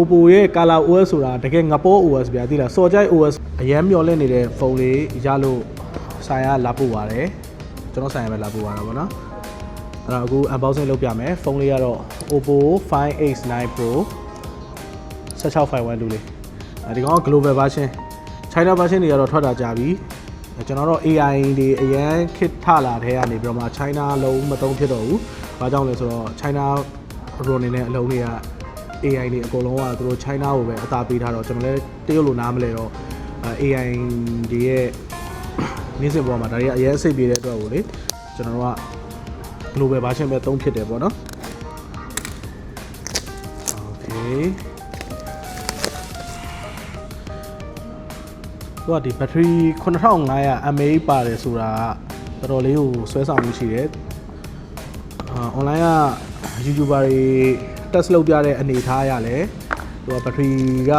Oppo ရဲ့ Color OS ဆိုတာတကယ်ငပေါ် OS ဗျာသိလားစော်ကြိုက် OS အရန်မျောလင့်နေတဲ့ဖုန်းလေးရလို့ဆိုင်ရလာပို့ပါတယ်ကျွန်တော်ဆိုင်ရပဲလာပို့ပါတော့ဗောနော်အဲ့တော့အခု unboxing လုပ်ပြမယ်ဖုန်းလေးကတော့ Oppo 5X9 Pro 16512လေးအဲဒီကောင်က global version China version တွေကတော့ထွက်တာကြာပြီအဲကျွန်တော်တို့ AI တွေအရန်ခစ်ထလာတဲ့ကနေပြီးတော့မှ China လုံးမသုံးဖြစ်တော့ဘူး။ဘာကြောင့်လဲဆိုတော့ China ရိုနေနဲ့အလုံးတွေက AI တွေအကုန်လုံးကသူတို့ China ကိုပဲအသာပေးထားတော့ကျွန်တော်လည်းတရုတ်လိုနားမလဲတော့အဲ AI တွေရဲ့နေ့စဉ်ပေါ်မှာဒါတွေကအရင်စိတ်ပြေတဲ့အတွက်ကိုလေကျွန်တော်တို့က global version ပဲသုံးဖြစ်တယ်ပေါ့နော် Okay သူကဒီ battery 9500 mAh ပါတယ်ဆိုတာကတော်တော်လေးကိုဆွဲဆောင်မှုရှိတယ်အာ online က YouTuber တွေ test လုပ်ပြတဲ့အနေအထားရလဲသူက battery က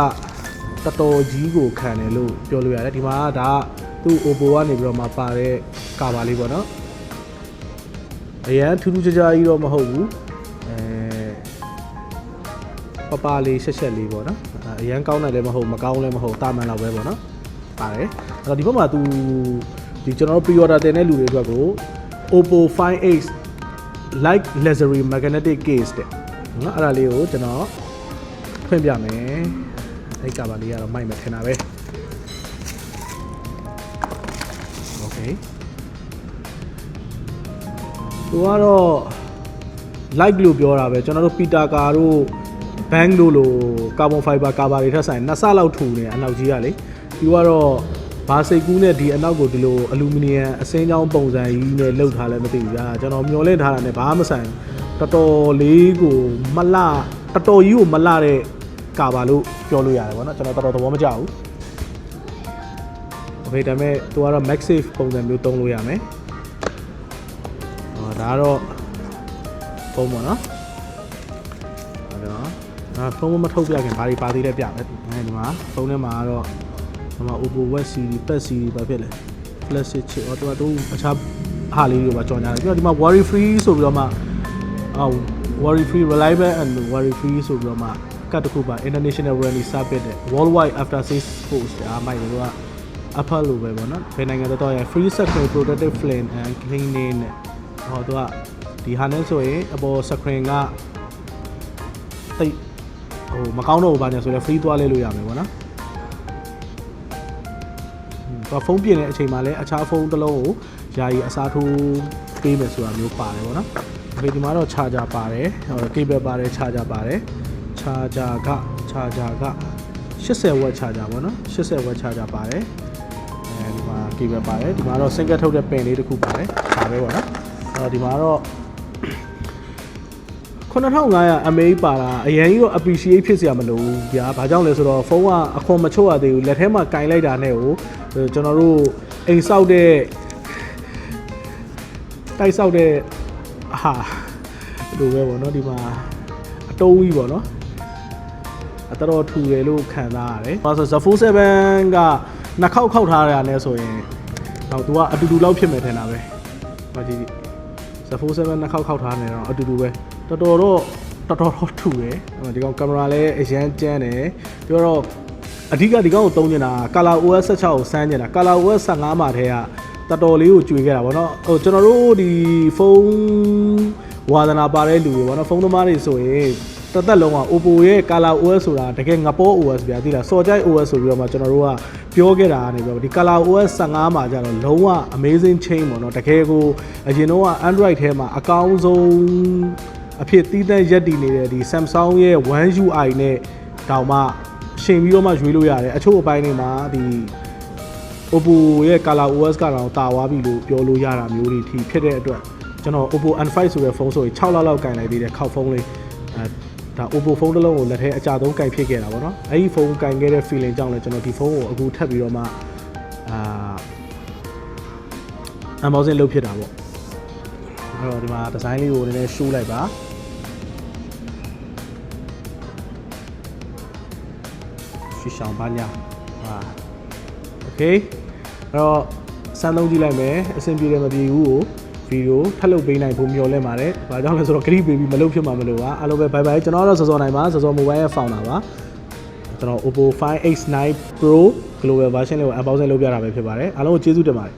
တော်တော်ကြီးကိုခံတယ်လို့ပြောလို့ရတယ်ဒီမှာကဒါကသူ့ Oppo ကနေပြီးတော့မှပါတဲ့ကာဘာလေးပေါ့နော်အရန်ထူးထူးခြားခြားကြီးတော့မဟုတ်ဘူးအဲပပလေးရှက်ရှက်လေးပေါ့နော်အဲအရန်ကောင်းတယ်လည်းမဟုတ်မကောင်းလည်းမဟုတ်တာမန်တော့ပဲပေါ့နော်ပါတယ်အဲ့တော့ဒီဘက်မှာသူဒီကျွန်တော်တို့ pre-order တင်တဲ့လူတွေအတွက်ကို Oppo 5X Light Luxury Magnetic Case တဲ့နော်အဲ့ဒါလေးကိုကျွန်တော်ဖွင့်ပြမယ်အဲ့ကပါလေးကတော့မိုက်မယ်ထင်တာပဲ Okay သူကတော့ like လို့ပြောတာပဲကျွန်တော်တို့ပီတာကာတို့ bank လို့လို့ကာဗွန်ဖိုင်ဘာကာဘာတွေထက်ဆိုင်နှစ်ဆလောက်ထူနေအနောက်ကြီးကလေပြီးတော့ ဘာစိတ်ကူးနဲ့ဒီအနောက်ကိုဒီလိုအလူမီနီယံအစင်းချောင်းပုံစံကြီးနဲ့လှုပ်ထားလဲမသိဘူးကြာကျွန်တော်မျောလင့်ထားတာနဲ့ဘာမှမဆိုင်တော်တော်လေးကိုမလှတော်တော်ကြီးကိုမလှတဲ့ကာဘာလို့ပြောလို့ရတယ်ဗောနော်ကျွန်တော်တော်တော်သဘောမကျဘူးโอเคဒါပေမဲ့သူကတော့ MagSafe ပုံစံမျိုးသုံးလို့ရမယ်ဟောဒါကတော့ဖုန်းပေါ့နော် အဲ့တော့ဒါဖုန်းမထုတ်ပြခင်ဘာတွေပါသေးလဲပြမယ်အဲဒီမှာဖုန်းထဲမှာကတော့ ဒီမှာ Oppo Web Series Pad Series ဘာဖြစ်လဲ Flagship chip ဟောတော့တော့အခြားဟာလေးတွေပါကြော်ညာတယ်ပြီးတော့ဒီမှာ worry free ဆိုပြီးတော့မှအော် worry free reliable and worry free ဆိုပြီးတော့မှကတ်တစ်ခုပါ international warranty service တဲ့ worldwide after sales support တဲ့အားမိုက်တယ်တော့ Apple လိုပဲပေါ့နော်ဘယ်နိုင်ငံတော့တော့ရ free screen protective flame and cleaning နဲ့ဟောတော့ဒီဟာနဲ့ဆိုရင်အပေါ် screen ကတိတ်ဟိုမကောင်းတော့ဘူးဘာညာဆိုလဲ free သွားလဲလို့ရမယ်ပေါ့နော်ဟွန်းတော့ ဖုန်းပြင်တဲ့အချိန်မှာလည်းအခြားဖုန်းတစ်လုံးကိုယာယီအစားထိုးပေးမယ်ဆိုတာမျိုးပါတယ်ပေါ့နော်။ဒီဒီမှာတော့ charger ပါတယ်ဟို cable ပါတယ် charger ပါတယ် charger က charger က80 watt charger ပေါ့နော်80 watt charger ပါတယ်အဲဒီမှာ cable ပါတယ်ဒီမှာတော့ single ထုတ်တဲ့ pin လေးတစ်ခုပါတယ်ဒါပဲပေါ့နော်အဲဒီမှာတော့9500 mAh ပါတာအရင်ကြီးတော့ appreciate ဖြစ်စရာမလိုဘူးဗျာ။ဘာကြောင့်လဲဆိုတော့ဖုန်းကအခွန်မချုပ်ရသေးဘူးလက်ထဲမှာကင်လိုက်တာနဲ့ကို ကျွန်တော်တို့အိမ်ဆောက်တဲ့တိုက်ဆောက်တဲ့ဟာဒီလိုပဲပေါ့နော်ဒီမှာအတုံးကြီးပေါ့နော်အတော်တော်ထူတယ်လို့ခံစားရတယ်။ဘာလို့ဆို Z47 ကနှစ်ခေါက်ခောက်ထားရတာနဲ့ဆိုရင်တော့သူကအတူတူလောက်ဖြစ်မယ်ထင်တာပဲ။ဘာကြည့် Z47 နှစ်ခေါက်ခောက်ထားနေတော့အတူတူပဲတော်တော်တော့တော်တော်တော့ထူတယ်ဒီကောင်ကင်မရာလည်းအရန်ကျန်းတယ်ပြီးတော့ အဓိကဒီကောင်ကိုသုံးနေတာ Color OS 16ကိုစမ်းနေတာ Color OS 15မှာတည်းကတော်တော်လေးကိုကြွေခဲ့တာဗောနော်ဟိုကျွန်တော်တို့ဒီဖုန်းဝါသနာပါတဲ့လူတွေဗောနော်ဖုန်းသမားတွေဆိုရင်တသက်လုံးက Oppo ရဲ့ Color OS ဆိုတာတကယ်ငပေါ် OS ဗျာသိလားစော်ကြိုက် OS ဆိုပြီးတော့မှကျွန်တော်တို့ကပြောခဲ့တာကနေပြီးတော့ဒီ Color OS 15မှာကျတော့လုံးဝ amazing change ပေါ့နော်တကယ်ကိုအရင်တော့က Android ထဲမှာအကောင်းဆုံးအဖြစ်တည်တဲ့ရက်တည်နေတဲ့ဒီ Samsung ရဲ့ One UI နဲ့တောင်မှ ရှင်ပြီးတော့မှရွေးလို့ရတယ်အချို့အပိုင်းတွေမှာဒီ Oppo ရဲ့ Color OS ကတော့တာသွားပြီလို့ပြောလို့ရတာမျိုးတွေထိဖြစ်တဲ့အတွက်ကျွန်တော် Oppo N5 ဆိုတဲ့ဖုန်းဆိုရင်6လလောက်ကင်လိုက်သေးတယ်ခောက်ဖုန်းလေးအဲဒါ Oppo ဖုန်းတစ်လုံးကိုလက်ထဲအကြသုံးကင်ဖြစ်ခဲ့တာပေါ့နော်အဲ့ဒီဖုန်းကင်ခဲ့တဲ့ feeling ကြောင့်လည်းကျွန်တော်ဒီဖုန်းကိုအခုထပ်ပြီးတော့မှအာ unboxing လုပ်ဖြစ်တာပေါ့အဲ့တော့ဒီမှာဒီဇိုင်းလေးကိုနည်းနည်း show လိုက်ပါ ရှီရှောင်းပါညာဟာ okay အဲ့တော့စမ်းသုံးကြည့်လိုက်မယ်အဆင်ပြေတယ်မပြေဘူးကိုဗီဒီယိုထပ်လုပ်ပေးနိုင်ဖို့မျှော်လင့်ပါတယ်။ဘာကြောင့်လဲဆိုတော့ grid baby မလုပ်ဖြစ်မှာမလို့ပါ။အားလုံးပဲ bye bye ကျွန်တော်တော့စောစောနိုင်ပါစောစော mobile ရဲ့ founder ပါ။ကျွန်တော် Oppo 5X9 Pro Global version လေးကို unboxing လုပ်ပြတာပဲဖြစ်ပါတယ်အားလုံးကိုကျေးဇူးတင်ပါတယ်